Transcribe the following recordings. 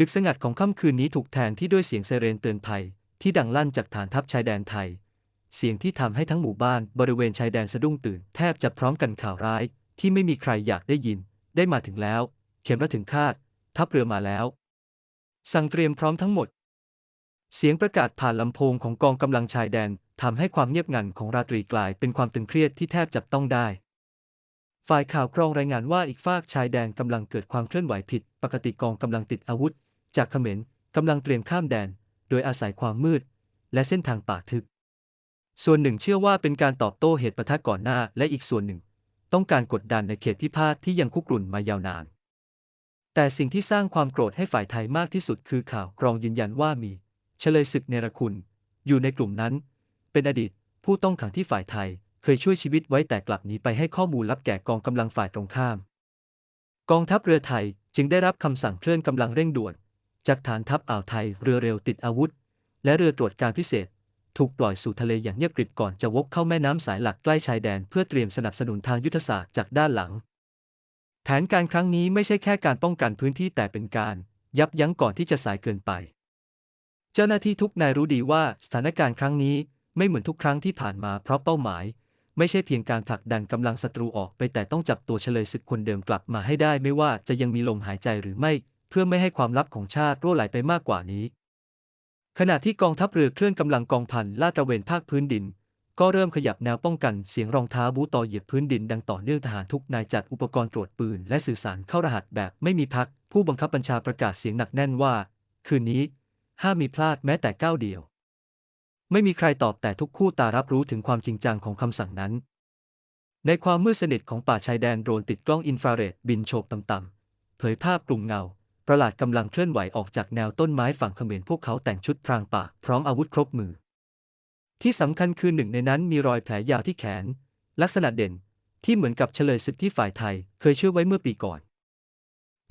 ดึกสงัดของค่ำคืนนี้ถูกแทนที่ด้วยเสียงไซเรนเตือนภัย ที่ดังลั่นจากฐานทัพชายแดนไทย เสียงที่ทำให้ทั้งหมู่บ้านบริเวณชายแดนสะดุ้งตื่น แทบจะพร้อมกันข่าวร้าย ที่ไม่มีใครอยากได้ยิน ได้มาถึงแล้ว เข็มระถึงคาด ทัพเรือมาแล้ว สั่งเตรียมพร้อมทั้งหมด เสียงประกาศผ่านลำโพงของกองกำลังชายแดนทำให้ความเงียบงันของราตรีกลายเป็นความตึงเครียดที่แทบจับต้องได้ฝ่ายข่าวกรองรายงานว่าอีกฝากชายแดนกำลังเกิดความเคลื่อนไหวผิด ปกติกองกำลังติดอาวุธ จากเขมรกำลังเตรียมข้ามแดน โดยอาศัยความมืด และเส้นทางป่าทึบ ส่วนหนึ่งเชื่อว่าเป็นการตอบโต้เหตุปะทะก่อนหน้า และอีกส่วนหนึ่ง ต้องการกดดันในเขตพิพาทที่ยังคุกรุ่นมายาวนาน แต่สิ่งที่สร้างความโกรธให้ฝ่ายไทยมากที่สุดคือข่าวกรองยืนยันว่ามี เฉลยศึกเนรคุณ อยู่ในกลุ่มนั้น เป็นอดีตผู้ต้องขังที่ฝ่ายไทยเคยช่วยชีวิตไว้แต่กลับหนีไปให้ข้อมูลลับแก่กองกำลังฝ่ายตรงข้าม กองทัพเรือไทยจึงได้รับคำสั่งเคลื่อนกำลังเร่งด่วน จากฐานทัพอ่าวไทยเรือเร็วติดอาวุธ และเรือตรวจการพิเศษ ถูกปล่อยสู่ทะเลอย่างเงียบกริบก่อนจะวกเข้าแม่น้ำสายหลักใกล้ชายแดนเพื่อเตรียมสนับสนุนทางยุทธศาสตร์จากด้านหลัง แผนการครั้งนี้ไม่ใช่แค่การป้องกันพื้นที่แต่เป็นการ ยับยั้งก่อนที่จะสายเกินไป เจ้าหน้าที่ทุกนายรู้ดีว่าสถานการณ์ครั้งนี้ไม่เหมือนทุกครั้งที่ผ่านมาเพราะเป้าหมาย ไม่ใช่เพียงการผลักดันกำลังศัตรูออกไปแต่ต้องจับตัวเฉลยศึกคนเดิมกลับมาให้ได้ไม่ว่าจะยังมีลมหายใจหรือไม่ พื่อไม่ให้ความลับของชาติรั่วไหลไปมากกว่านี้ ขณะที่กองทัพเรือเคลื่อนกำลังกองพันลาดตระเวนภาคพื้นดิน ก็เริ่มขยับแนวป้องกันเสียงรองเท้าบูต่อเหยียบพื้นดินดังต่อเนื่องทหารทุกนายจัดอุปกรณ์ตรวจปืน และสื่อสารเข้ารหัสแบบไม่มีพัก ผู้บังคับบัญชาประกาศเสียงหนักแน่นว่า คืนนี้ห้ามมีพลาดแม้แต่ก้าวเดียว ไม่มีใครตอบแต่ทุกคู่ตารับรู้ถึงความจริงจังของคำสั่งนั้น ในความมืดสนิทของป่าชายแดนโดรนติดกล้องอินฟราเรดบินโฉบต่ำๆเผยภาพกลุ่มเงา ประหลาดกำลังเคลื่อนไหวออกจากแนวต้นไม้ฝั่งเขมรพวกเขาแต่งชุดพรางป่าพร้อมอาวุธครบมือ ที่สำคัญคือหนึ่งในนั้นมีรอยแผลยาวที่แขน ลักษณะเด่นที่เหมือนกับเฉลยศึกที่ฝ่ายไทยเคยช่วยไว้เมื่อปีก่อน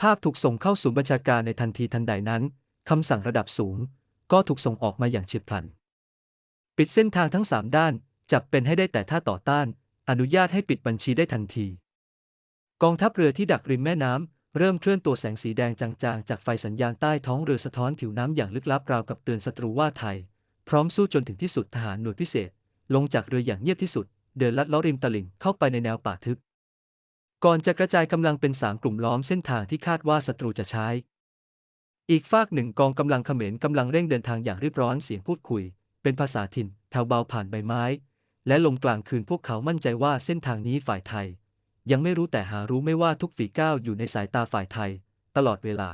ภาพถูกส่งเข้าศูนย์บัญชาการในทันทีทันใดนั้นคำสั่งระดับสูง ก็ถูกส่งออกมาอย่างเฉียบพลัน ปิดเส้นทางทั้งสามด้าน จับเป็นให้ได้แต่ถ้าต่อต้าน อนุญาตให้ปิดบัญชีได้ทันที กองทัพเรือที่ดักริมแม่น้ำ เริ่มเคลื่อนตัวแสงสีแดงจางๆ จากไฟสัญญาณใต้ท้องเรือสะท้อนผิวน้ำอย่างลึกลับราวกับเตือนศัตรูว่าไทย พร้อมสู้จนถึงที่สุดทหารหน่วยพิเศษ ลงจากเรืออย่างเงียบที่สุด เดินลัดเล้อริมตลิ่งเข้าไปในแนวป่าทึบ ก่อนจะกระจายกำลังเป็นสามกลุ่มล้อมเส้นทางที่คาดว่าศัตรูจะใช้ อีกฝากหนึ่งกองกำลังเขมรกำลังเร่งเดินทางอย่างรีบร้อนเสียงพูดคุย เป็นภาษาถิ่นแผ่วเบาผ่านใบไม้ และลมกลางคืนพวกเขามั่นใจว่าเส้นทางนี้ฝ่ายไทย ยังไม่รู้แต่หารู้ไม่ว่าทุกฝีก้าวอยู่ในสายตาฝ่ายไทย ตลอดเวลา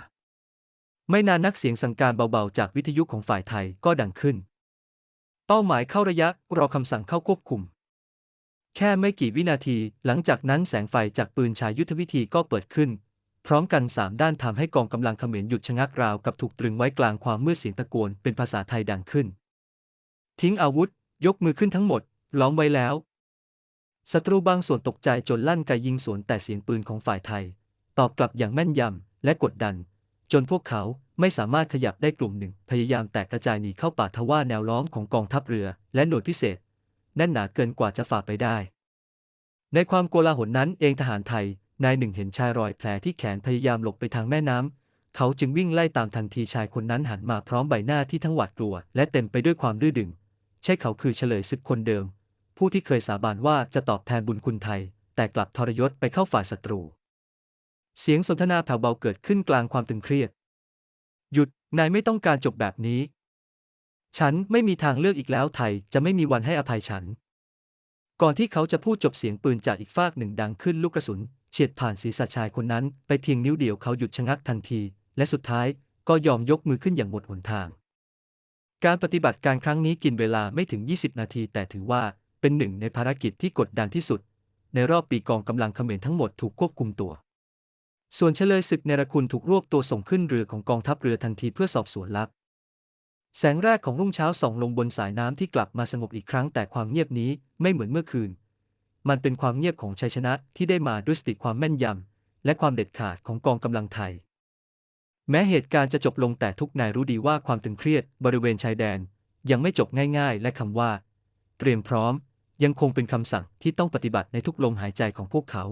ไม่นานนักเสียงสั่งการเบาๆ จากวิทยุของฝ่ายไทยก็ดังขึ้น เป้าหมายเข้าระยะรอคำสั่งเข้าควบคุม แค่ไม่กี่วินาที หลังจากนั้นแสงไฟจากปืนชายยุทธวิธีก็เปิดขึ้น พร้อมกันสามด้านทำให้กองกำลังเขมรหยุดชะงักราวกับถูกตรึงไว้กลางความมืดเสียงตะโกนเป็นภาษาไทยดังขึ้น ทิ้งอาวุธ ยกมือขึ้นทั้งหมดล้อมไว้แล้ว ศัตรูบางส่วนตกใจจนลั่นไกยิงสวนแต่เสียงปืนของฝ่ายไทย ตอบกลับอย่างแม่นยำและกดดัน จนพวกเขาไม่สามารถขยับได้กลุ่มหนึ่ง พยายามแตกกระจายหนีเข้าป่าทว่าแนวล้อมของกองทัพเรือและหน่วยพิเศษแน่นหนาเกินกว่าจะฝ่าไปได้ ในความโกลาหลนั้นเองทหารไทยนายหนึ่งเห็นชายรอยแผลที่แขนพยายามหลบไปทางแม่น้ำ เขาจึงวิ่งไล่ตามทันทีชายคนนั้นหันมาพร้อมใบหน้าที่ทั้งหวาดกลัว และเต็มไปด้วยความดื้อดึง ใช่เขาคือเฉลยศึกคนเดิม ผู้ที่เคยสาบานว่าจะตอบแทนบุญคุณไทย แต่กลับทรยศไปเข้าฝ่ายศัตรู เสียงสนทนาแผ่วเบาเกิดขึ้นกลางความตึงเครียด หยุด นายไม่ต้องการจบแบบนี้ ฉันไม่มีทางเลือกอีกแล้วไทยจะไม่มีวันให้อภัยฉัน ก่อนที่เขาจะพูดจบเสียงปืนจากอีกฟากหนึ่งดังขึ้นลูกกระสุนเฉียดผ่านศีรษะชายคนนั้น ไปเพียงนิ้วเดียวเขาหยุดชะงักทันที และสุดท้ายก็ยอมยกมือขึ้นอย่างหมดหนทาง การปฏิบัติการครั้งนี้กินเวลาไม่ถึง 20 นาที แต่ถือว่า เป็นหนึ่งในภารกิจที่กดดันที่สุด ในรอบปีกองกำลังเขมรทั้งหมดถูกควบคุมตัว ส่วนเฉลยศึกเนรคุณถูกรวบตัวส่งขึ้นเรือของกองทัพเรือทันทีเพื่อสอบสวนลับ แสงแรกของรุ่งเช้าส่องลงบนสายน้ำที่กลับมาสงบอีกครั้งแต่ความเงียบนี้ไม่เหมือนเมื่อคืน มันเป็นความเงียบของชัยชนะที่ได้มาด้วยสติความแม่นยำและความเด็ดขาดของกองกำลังไทย แม้เหตุการณ์จะจบลงแต่ทุกนายรู้ดีว่าความตึงเครียดบริเวณชายแดน ยังไม่จบง่าย ๆ และคำว่า เตรียมพร้อม ยังคงเป็นคำสั่งที่ต้องปฏิบัติในทุกลมหายใจของพวกเขา